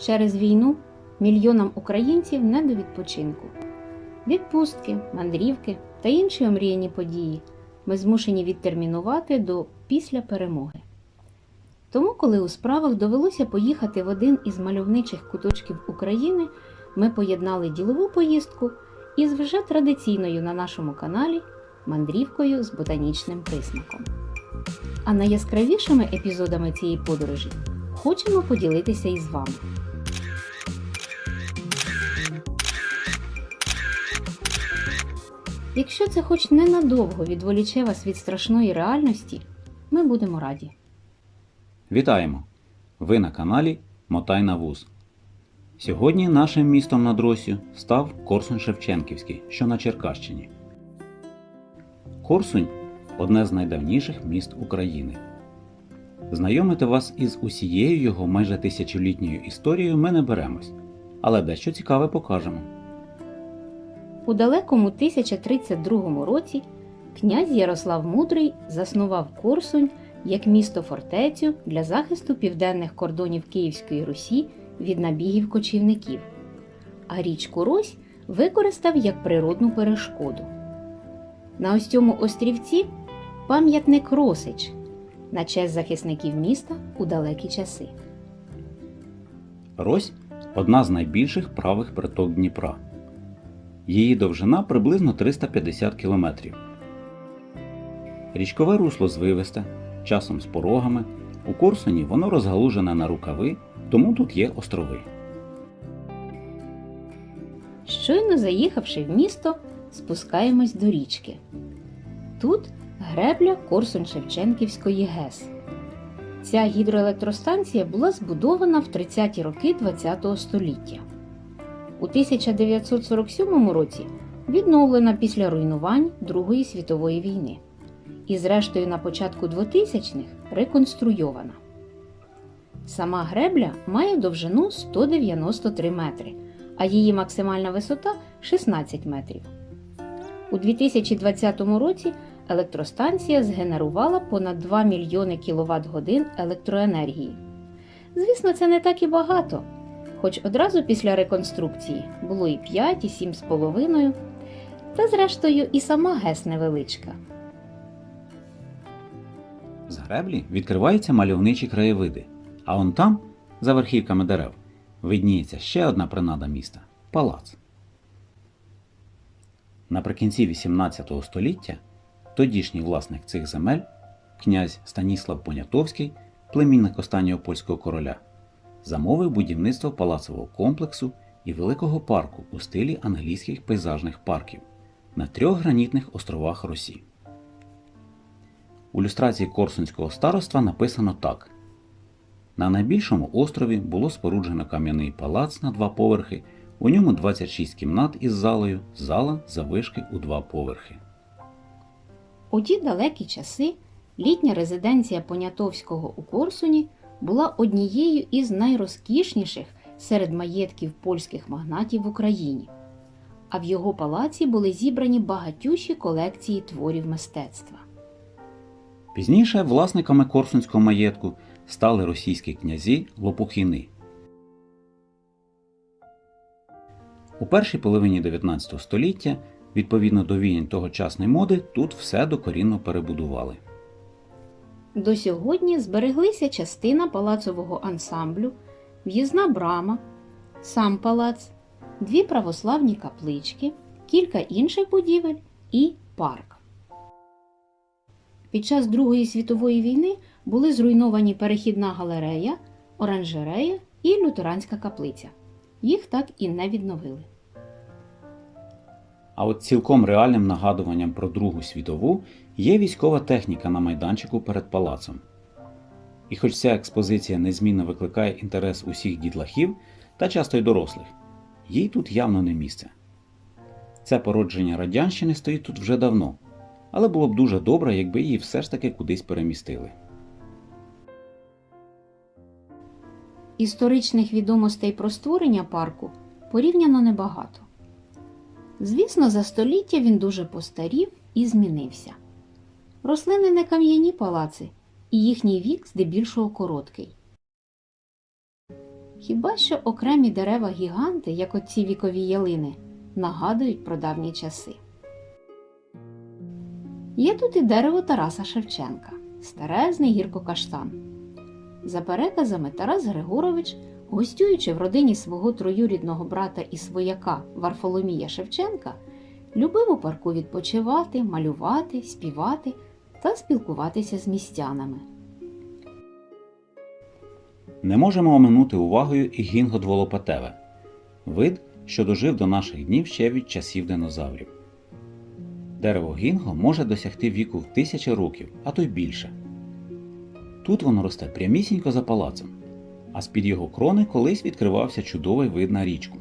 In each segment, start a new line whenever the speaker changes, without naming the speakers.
Через війну мільйонам українців не до відпочинку. Відпустки, мандрівки та інші омріяні події ми змушені відтермінувати до після перемоги. Тому, коли у справах довелося поїхати в один із мальовничих куточків України, ми поєднали ділову поїздку із вже традиційною на нашому каналі мандрівкою з ботанічним присмаком. А найяскравішими епізодами цієї подорожі хочемо поділитися із вами. Якщо це хоч ненадовго відволіче вас від страшної реальності, ми будемо раді.
Вітаємо! Ви на каналі Мотай на вуз. Сьогодні нашим містом над Росію став Корсунь Шевченківський, що на Черкащині. Корсунь одне з найдавніших міст України. Знайомити вас із усією його майже тисячолітньою історією ми не беремось, але дещо цікаве покажемо.
У далекому 1032 році князь Ярослав Мудрий заснував Корсунь як місто фортецю для захисту південних кордонів Київської Русі від набігів кочівників, а річку Рось використав як природну перешкоду. На ось цьому острівці пам'ятник Росич на честь захисників міста у далекі часи.
Рось одна з найбільших правих приток Дніпра. Її довжина приблизно 350 км. Річкове русло звивисте, часом з порогами. У Корсуні воно розгалужене на рукави, тому тут є острови.
Щойно заїхавши в місто, спускаємось до річки. Тут гребля Корсунь-Шевченківської ГЕС. Ця гідроелектростанція була збудована в 30-ті роки ХХ століття. У 1947 році відновлена після руйнувань Другої світової війни і, зрештою, на початку 2000-х реконструйована. Сама гребля має довжину 193 метри, а її максимальна висота 16 метрів. У 2020 році електростанція згенерувала понад 2 мільйони кВт годин електроенергії. Звісно, це не так і багато, хоч одразу після реконструкції було і 5, і 7,5, та зрештою і сама ГЕС невеличка.
З греблі відкриваються мальовничі краєвиди, а он там, за верхівками дерев, видніється ще одна принада міста палац. Наприкінці 18 століття тодішній власник цих земель, князь Станіслав Понятовський, племінник останнього польського короля, замовив будівництво палацового комплексу і великого парку у стилі англійських пейзажних парків на трьох гранітних островах Росії. У люстрації Корсунського староства написано так: на найбільшому острові було споруджено кам'яний палац на два поверхи, у ньому 26 кімнат із залою, зала завишки у два поверхи.
У ті далекі часи літня резиденція Понятовського у Корсуні була однією із найрозкішніших серед маєтків польських магнатів в Україні, а в його палаці були зібрані багатющі колекції творів мистецтва.
Пізніше власниками Корсунського маєтку стали російські князі Лопухіни. У першій половині 19 століття, відповідно до війн тогочасної моди, тут все докорінно перебудували.
До сьогодні збереглися частина палацового ансамблю, в'їзна брама, сам палац, дві православні каплички, кілька інших будівель і парк. Під час Другої світової війни були зруйновані перехідна галерея, оранжерея і лютеранська каплиця. Їх так і не відновили.
А от цілком реальним нагадуванням про Другу світову є військова техніка на майданчику перед палацом. І хоч ця експозиція незмінно викликає інтерес усіх дітлахів та часто й дорослих, їй тут явно не місце. Це породження радянщини стоїть тут вже давно, але було б дуже добре, якби її все ж таки кудись перемістили.
Історичних відомостей про створення парку порівняно небагато. Звісно, за століття він дуже постарів і змінився. Рослини не кам'яні палаци, і їхній вік здебільшого короткий. Хіба що окремі дерева гіганти, як оці вікові ялини, нагадують про давні часи. Є тут і дерево Тараса Шевченка, старезний гіркокаштан. За переказами Тарас Григорович, гостюючи в родині свого троюрідного брата і свояка Варфоломія Шевченка, любив у парку відпочивати, малювати, співати та спілкуватися з містянами.
Не можемо оминути увагою і гінго дволопатеве вид, що дожив до наших днів ще від часів динозаврів. Дерево гінго може досягти віку в тисячі років, а то й більше. Тут воно росте прямісінько за палацом, а з-під його крони колись відкривався чудовий вид на річку.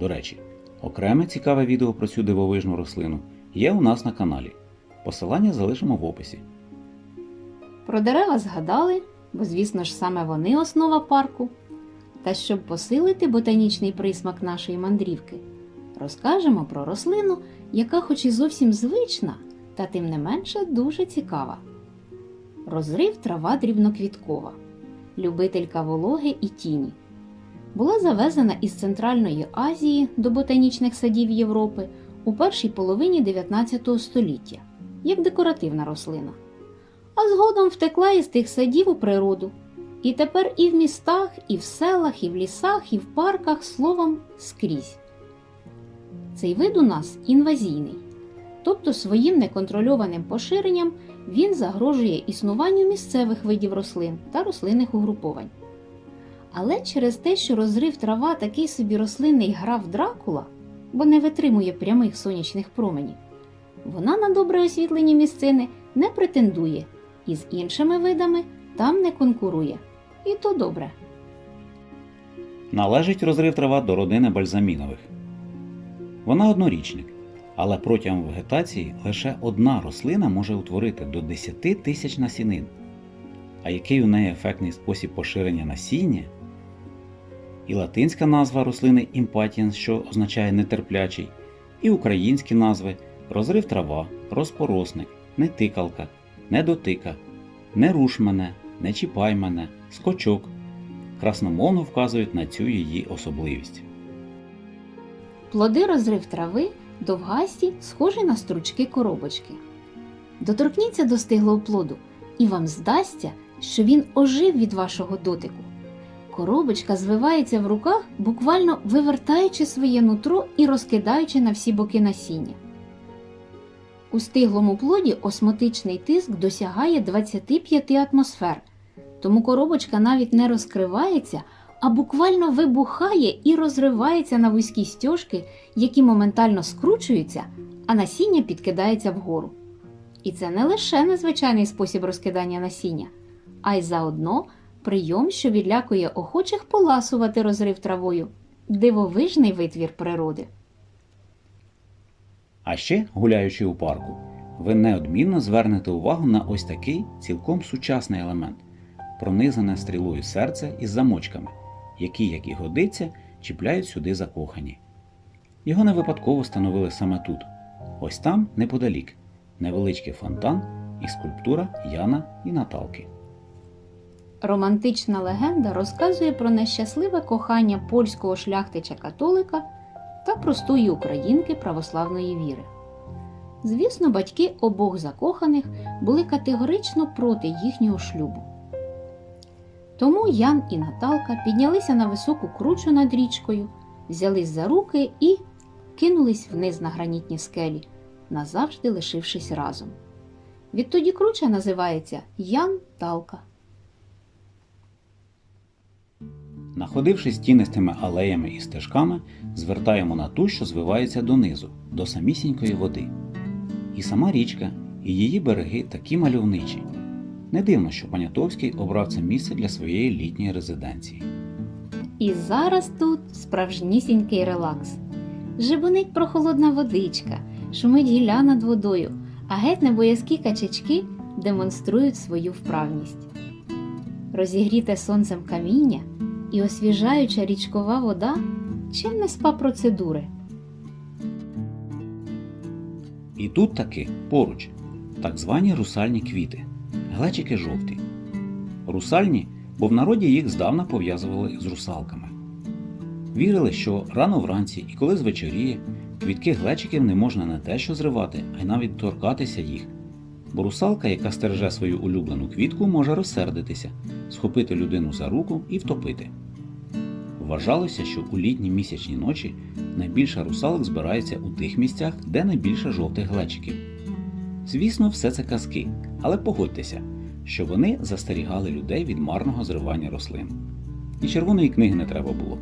До речі, окреме цікаве відео про цю дивовижну рослину є у нас на каналі. Посилання залишимо в описі.
Про дерева згадали, бо, звісно ж, саме вони основа парку. Та щоб посилити ботанічний присмак нашої мандрівки, розкажемо про рослину, яка, хоч і зовсім звична, та тим не менше дуже цікава. Розрив трава дрібноквіткова, любителька вологи і тіні. Була завезена із Центральної Азії до ботанічних садів Європи у першій половині 19 століття як декоративна рослина а згодом втекла із тих садів у природу. І тепер і в містах, і в селах, і в лісах, і в парках, словом, скрізь. Цей вид у нас інвазійний, тобто своїм неконтрольованим поширенням він загрожує існуванню місцевих видів рослин та рослинних угруповань. Але через те, що розрив трава такий собі рослинний граф Дракула, бо не витримує прямих сонячних променів, вона на добре освітлені місцини не претендує і з іншими видами там не конкурує. І то добре.
Належить розрив трава до родини бальзамінових. Вона однорічник, але протягом вегетації лише одна рослина може утворити до 10 тисяч насінин. А який у неї ефектний спосіб поширення насіння? І латинська назва рослини імпатієнс, що означає нетерплячий, і українські назви розрив трава, розпоросник, нетикалка, недотика, не руш мене, не чіпай мене, скочок красномовно вказують на цю її особливість.
Плоди розрив трави довгасті, схожі на стручки коробочки. Доторкніться до стиглого плоду, і вам здасться, що він ожив від вашого дотику. Коробочка звивається в руках, буквально вивертаючи своє нутро і розкидаючи на всі боки насіння. У стиглому плоді осмотичний тиск досягає 25 атмосфер, тому коробочка навіть не розкривається, а буквально вибухає і розривається на вузькі стяжки, які моментально скручуються, а насіння підкидається вгору. І це не лише незвичайний спосіб розкидання насіння, а й заодно прийом, що відлякує охочих поласувати розрив травою, дивовижний витвір природи.
А ще, гуляючи у парку, ви неодмінно звернете увагу на ось такий цілком сучасний елемент пронизане стрілою серце із замочками, які, як і годиться, чіпляють сюди закохані. Його не випадково встановили саме тут, ось там, неподалік, невеличкий фонтан і скульптура Яна і Наталки.
Романтична легенда розказує про нещасливе кохання польського шляхтича-католика та простої українки православної віри. Звісно, батьки обох закоханих були категорично проти їхнього шлюбу. Тому Ян і Наталка піднялися на високу кручу над річкою, взялись за руки і кинулись вниз на гранітні скелі, назавжди лишившись разом. Відтоді круча називається Ян Талка.
Находившись тінистими алеями і стежками, звертаємо на ту, що звивається донизу, до самісінької води. І сама річка, і її береги такі мальовничі. Не дивно, що Понятовський обрав це місце для своєї літньої резиденції.
І зараз тут справжнісінький релакс. Жебонить прохолодна водичка, шумить гілля над водою, а геть небоязкі качачки демонструють свою вправність. Розігріте сонцем каміння і освіжаюча річкова вода чим не спа процедури.
І тут таки поруч так звані русальні квіти, глечики жовті. Русальні бо в народі їх здавна пов'язували з русалками. Вірили, що рано вранці і коли звечоріє, квітки глечиків не можна не те що зривати, а й навіть торкатися їх. Бо русалка, яка стереже свою улюблену квітку, може розсердитися, схопити людину за руку і втопити. Вважалося, що у літні місячні ночі найбільше русалок збирається у тих місцях, де найбільше жовтих глечиків. Звісно, все це казки, але погодьтеся, що вони застерігали людей від марного зривання рослин. І червоної книги не треба було.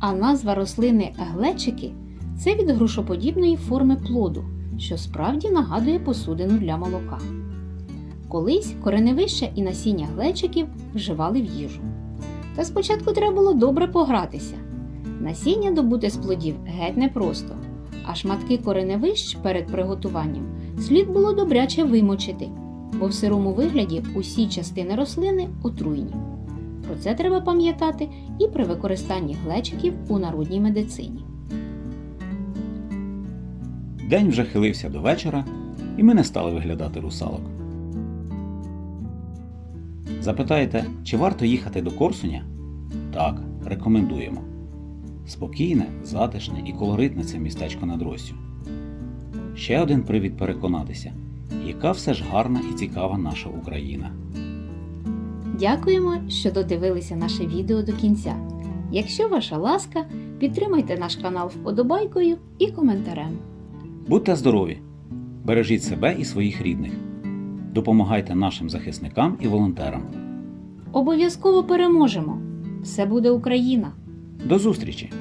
А назва рослини глечики це від грушоподібної форми плоду, що справді нагадує посудину для молока. Колись кореневище і насіння глечиків вживали в їжу. Та спочатку треба було добре погратися. Насіння добути з плодів геть непросто, а шматки кореневищ перед приготуванням слід було добряче вимочити, бо в сирому вигляді усі частини рослини отруйні. Про це треба пам'ятати і при використанні глечиків у народній медицині.
День вже хилився до вечора, і ми не стали виглядати русалок. Запитаєте, чи варто їхати до Корсуня? Так, рекомендуємо. Спокійне, затишне і колоритне це містечко над Россю. Ще один привід переконатися, яка все ж гарна і цікава наша Україна.
Дякуємо, що додивилися наше відео до кінця. Якщо ваша ласка, підтримайте наш канал вподобайкою і коментарем.
Будьте здорові! Бережіть себе і своїх рідних. Допомагайте нашим захисникам і волонтерам.
Обов'язково переможемо! Все буде Україна!
До зустрічі!